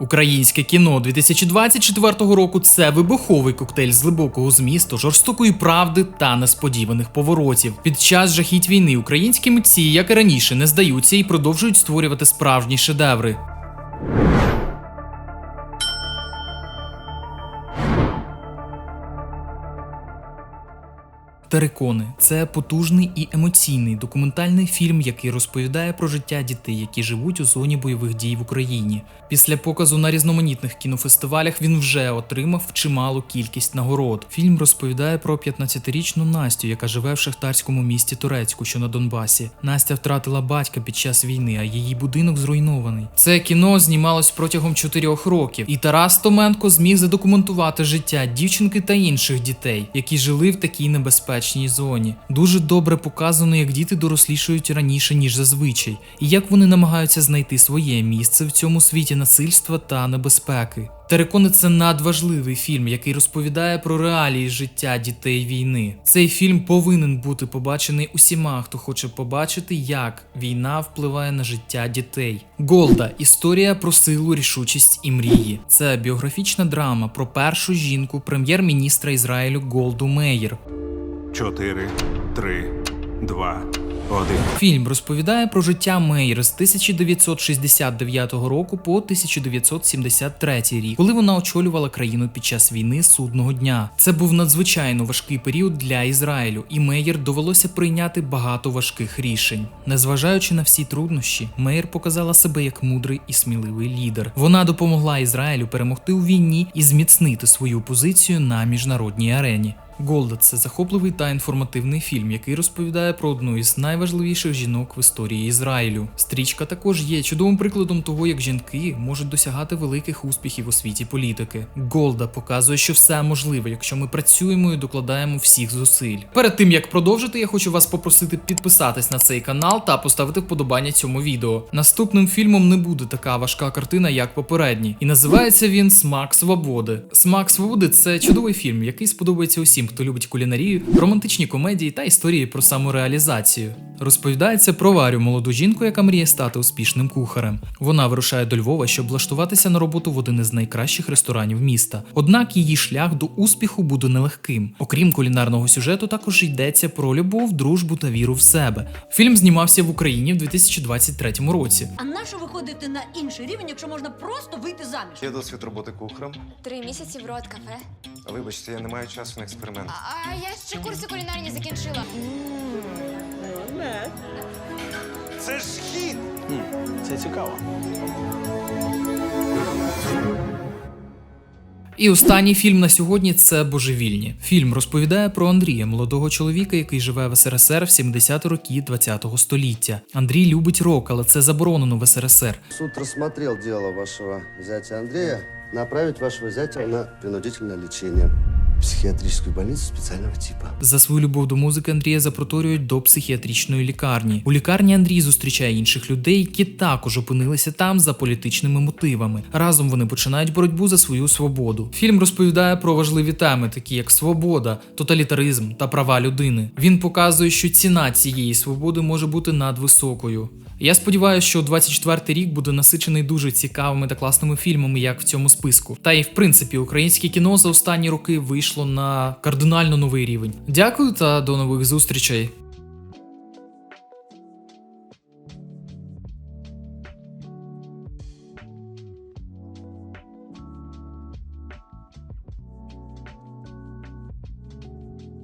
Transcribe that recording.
Українське кіно 2024 року це вибуховий коктейль з глибокого змісту, жорстокої правди та несподіваних поворотів. Під час жахіть війни українські митці, як і раніше, не здаються і продовжують створювати справжні шедеври. Терикони це потужний і емоційний документальний фільм, який розповідає про життя дітей, які живуть у зоні бойових дій в Україні. Після показу на різноманітних кінофестивалях він вже отримав чималу кількість нагород. Фільм розповідає про 15-річну Настю, яка живе в шахтарському місті Турецьку, що на Донбасі. Настя втратила батька під час війни, а її будинок зруйнований. Це кіно знімалось протягом чотирьох років, і Тарас Томенко зміг задокументувати життя дівчинки та інших дітей, які жили в такій небезпечній зоні. Дуже добре показано, як діти дорослішають раніше ніж зазвичай, і як вони намагаються знайти своє місце в цьому світі насильства та небезпеки. Терекони це надважливий фільм, який розповідає про реалії життя дітей війни. Цей фільм повинен бути побачений усіма, хто хоче побачити, як війна впливає на життя дітей. Голда історія про силу, рішучість і мрії. Це біографічна драма про першу жінку прем'єр-міністра Ізраїлю Голду Меєр. 4, 3, 2, 1. Фільм розповідає про життя Мейер з 1969 року по 1973 рік, коли вона очолювала країну під час війни судного дня. Це був надзвичайно важкий період для Ізраїлю, і Мейер довелося прийняти багато важких рішень. Незважаючи на всі труднощі, Мейер показала себе як мудрий і сміливий лідер. Вона допомогла Ізраїлю перемогти у війні і зміцнити свою позицію на міжнародній арені. Голда це захопливий та інформативний фільм, який розповідає про одну із найважливіших жінок в історії Ізраїлю. Стрічка також є чудовим прикладом того, як жінки можуть досягати великих успіхів у світі політики. Голда показує, що все можливе, якщо ми працюємо і докладаємо всіх зусиль. Перед тим як продовжити, я хочу вас попросити підписатись на цей канал та поставити вподобання цьому відео. Наступним фільмом не буде така важка картина, як попередній, і називається він Смак свободи. Смак свободи це чудовий фільм, який сподобається усім, хто любить кулінарію, романтичні комедії та історії про самореалізацію. Розповідається про Варю, молоду жінку, яка мріє стати успішним кухарем. Вона вирушає до Львова, щоб влаштуватися на роботу в один із найкращих ресторанів міста. Однак її шлях до успіху буде нелегким. Окрім кулінарного сюжету, також йдеться про любов, дружбу та віру в себе. Фільм знімався в Україні в 2023 році. А нащо виходити на інший рівень, якщо можна просто вийти заміж? Є досвід роботи кухарем. Три місяці в рот кафе. Вибачте, я не маю часу на експеримент. А, а я ще курси кулінарні закінчила. Це ж хід! Це цікаво. І останній фільм на сьогодні це Божевільні. Фільм розповідає про Андрія, молодого чоловіка, який живе в СРСР в 70-ті роки 20-го століття. Андрій любить рок, але це заборонено в СРСР. Суд рассмотрел діло вашого зятя Андрія. Направить вашого зятя на принудительне лечение. В Психиатрическую больницу специального типа. За свою любов до музики Андрія запроторюють до психіатричної лікарні. У лікарні Андрій зустрічає інших людей, які також опинилися там за політичними мотивами. Разом вони починають боротьбу за свою свободу. Фільм розповідає про важливі теми, такі як свобода, тоталітаризм та права людини. Він показує, що ціна цієї свободи може бути надвисокою. Я сподіваюся, що 24-й рік буде насичений дуже цікавими та класними фільмами, як в цьому списку. Та й в принципі українське кіно за останні роки вийшло на кардинально новий рівень. Дякую та до нових зустрічей.